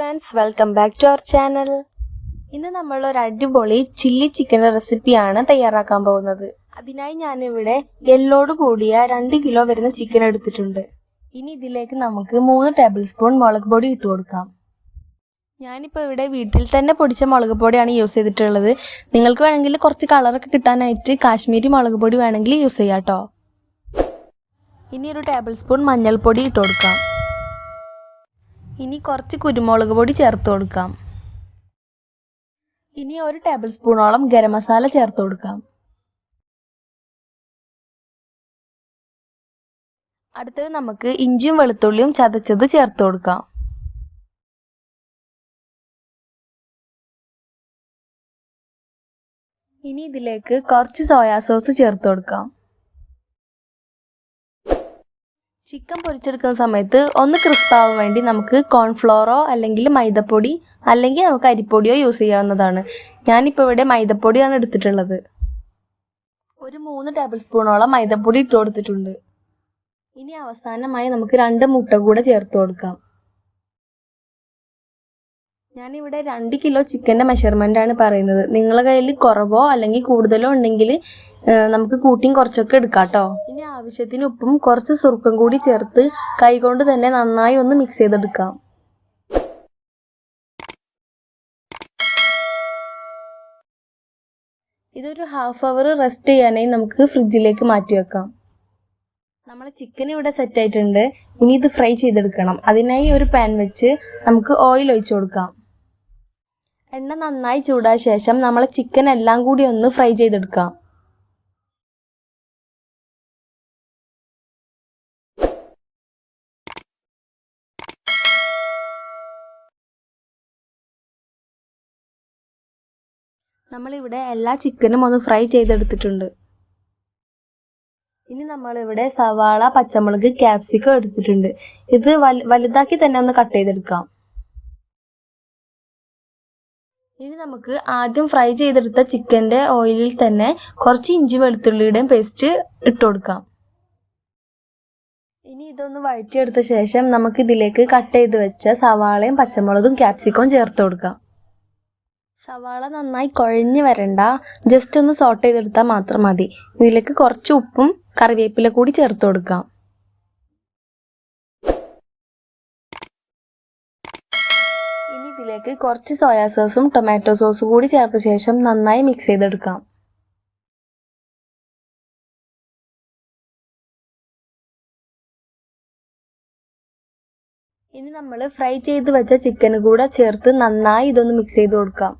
Friends welcome back to our channel ഇന്ന് നമ്മൾ ഒരു അടിപൊളി ചില്ലി ചിക്കന്റെ റെസിപ്പിയാണ് തയ്യാറാക്കാൻ പോകുന്നത്. അതിനായി ഞാനിവിടെ എല്ലോട് കൂടിയ രണ്ട് കിലോ വരുന്ന ചിക്കൻ എടുത്തിട്ടുണ്ട്. ഇനി ഇതിലേക്ക് നമുക്ക് മൂന്ന് ടേബിൾ സ്പൂൺ മുളക് പൊടി ഇട്ട് കൊടുക്കാം. ഞാനിപ്പോൾ ഇവിടെ വീട്ടിൽ തന്നെ പൊടിച്ച മുളക് പൊടിയാണ് യൂസ് ചെയ്തിട്ടുള്ളത്. നിങ്ങൾക്ക് വേണമെങ്കിൽ കുറച്ച് കളറൊക്കെ കിട്ടാനായിട്ട് കാശ്മീരി മുളക് പൊടി വേണമെങ്കിൽ യൂസ് ചെയ്യാം കേട്ടോ ഇനി ഒരു ടേബിൾ സ്പൂൺ മഞ്ഞൾപ്പൊടി ഇട്ട് കൊടുക്കാം. ഇനി കുറച്ച് കുരുമുളക് പൊടി ചേർത്ത് കൊടുക്കാം. ഇനി ഒരു ടേബിൾ സ്പൂണോളം ഗരം മസാല ചേർത്ത് കൊടുക്കാം. അടുത്തത് നമുക്ക് ഇഞ്ചിയും വെളുത്തുള്ളിയും ചതച്ചത് ചേർത്ത് കൊടുക്കാം. ഇനി ഇതിലേക്ക് കുറച്ച് സോയാ സോസ് ചേർത്ത് കൊടുക്കാം. ചിക്കൻ പൊരിച്ചെടുക്കുന്ന സമയത്ത് ഒന്ന് ക്രിസ്പ് ആവാൻ വേണ്ടി നമുക്ക് കോൺഫ്ലോറോ അല്ലെങ്കിൽ മൈദപ്പൊടി അല്ലെങ്കിൽ നമുക്ക് അരിപ്പൊടിയോ യൂസ് ചെയ്യാവുന്നതാണ്. ഞാനിപ്പോൾ ഇവിടെ മൈദപ്പൊടിയാണ് എടുത്തിട്ടുള്ളത്. ഒരു മൂന്ന് ടേബിൾ സ്പൂണോളം മൈദപ്പൊടി ഇട്ട് കൊടുത്തിട്ടുണ്ട്. ഇനി അവസാനമായി നമുക്ക് രണ്ട് മുട്ട കൂടെ ചേർത്ത് കൊടുക്കാം. ഞാനിവിടെ രണ്ട് കിലോ ചിക്കന്റെ മെഷർമെന്റ് ആണ് പറയുന്നത്. നിങ്ങളുടെ കയ്യിൽ കുറവോ അല്ലെങ്കിൽ കൂടുതലോ ഉണ്ടെങ്കിൽ നമുക്ക് കൂട്ടിയും കുറച്ചൊക്കെ എടുക്കാം കേട്ടോ ഇനി ആവശ്യത്തിന് ഉപ്പും കുറച്ച് സുറുക്കും കൂടി ചേർത്ത് കൈകൊണ്ട് തന്നെ നന്നായി ഒന്ന് മിക്സ് ചെയ്തെടുക്കാം. ഇതൊരു ഹാഫ് അവർ റെസ്റ്റ് ചെയ്യാനായി നമുക്ക് ഫ്രിഡ്ജിലേക്ക് മാറ്റി വെക്കാം. നമ്മൾ ചിക്കൻ ഇവിടെ സെറ്റ് ആയിട്ടുണ്ട്. ഇനി ഇത് ഫ്രൈ ചെയ്തെടുക്കണം. അതിനായി ഒരു പാൻ വെച്ച് നമുക്ക് ഓയിൽ ഒഴിച്ചു കൊടുക്കാം. എണ്ണ നന്നായി ചൂടായ ശേഷം നമ്മൾ ചിക്കൻ എല്ലാം കൂടി ഒന്ന് ഫ്രൈ ചെയ്തെടുക്കാം. നമ്മളിവിടെ എല്ലാ ചിക്കനും ഒന്ന് ഫ്രൈ ചെയ്തെടുത്തിട്ടുണ്ട്. ഇനി നമ്മളിവിടെ സവാള പച്ചമുളക് ക്യാപ്സിക്കം എടുത്തിട്ടുണ്ട്. ഇത് വലുതാക്കി തന്നെ ഒന്ന് കട്ട് ചെയ്തെടുക്കാം. ഇനി നമുക്ക് ആദ്യം ഫ്രൈ ചെയ്തെടുത്ത ചിക്കന്റെ ഓയിലിൽ തന്നെ കുറച്ച് ഇഞ്ചി വെളുത്തുള്ളിയുടെയും പേസ്റ്റ് ഇട്ട് കൊടുക്കാം. ഇനി ഇതൊന്ന് വഴറ്റിയെടുത്ത ശേഷം നമുക്ക് ഇതിലേക്ക് കട്ട് ചെയ്ത് വെച്ച സവാളയും പച്ചമുളകും ക്യാപ്സിക്കവും ചേർത്ത് കൊടുക്കാം. സവാള നന്നായി കുഴഞ്ഞു വരണ്ട. ജസ്റ്റ് ഒന്ന് സോട്ട് ചെയ്തെടുത്താൽ മാത്രം മതി. ഇതിലേക്ക് കുറച്ച് ഉപ്പും കറിവേപ്പില കൂടി ചേർത്ത് കൊടുക്കാം. ഇനി ഇതിലേക്ക് കുറച്ച് സോയാ സോസും ടൊമാറ്റോ സോസും കൂടി ചേർത്ത ശേഷം നന്നായി മിക്സ് ചെയ്തെടുക്കാം. ഇനി നമ്മൾ ഫ്രൈ ചെയ്ത് വെച്ച ചിക്കൻ കൂടെ ചേർത്ത് നന്നായി ഇതൊന്ന് മിക്സ് ചെയ്ത് കൊടുക്കാം.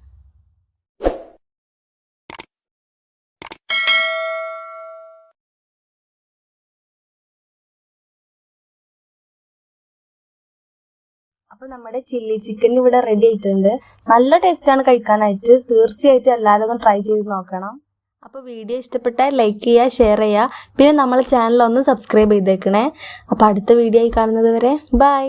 അപ്പോൾ നമ്മുടെ ചില്ലി ചിക്കൻ ഇവിടെ റെഡി ആയിട്ടുണ്ട്. നല്ല ടേസ്റ്റാണ് കഴിക്കാനായിട്ട്. തീർച്ചയായിട്ടും എല്ലാവരും ഒന്ന് ട്രൈ ചെയ്ത് നോക്കണം. അപ്പോൾ വീഡിയോ ഇഷ്ടപ്പെട്ടാൽ ലൈക്ക് ചെയ്യുക ഷെയർ ചെയ്യുക. പിന്നെ നമ്മളെ ചാനൽ ഒന്ന് സബ്സ്ക്രൈബ് ചെയ്തേക്കണേ. അപ്പോൾ അടുത്ത വീഡിയോ ആയി കാണുന്നത് വരെ ബൈ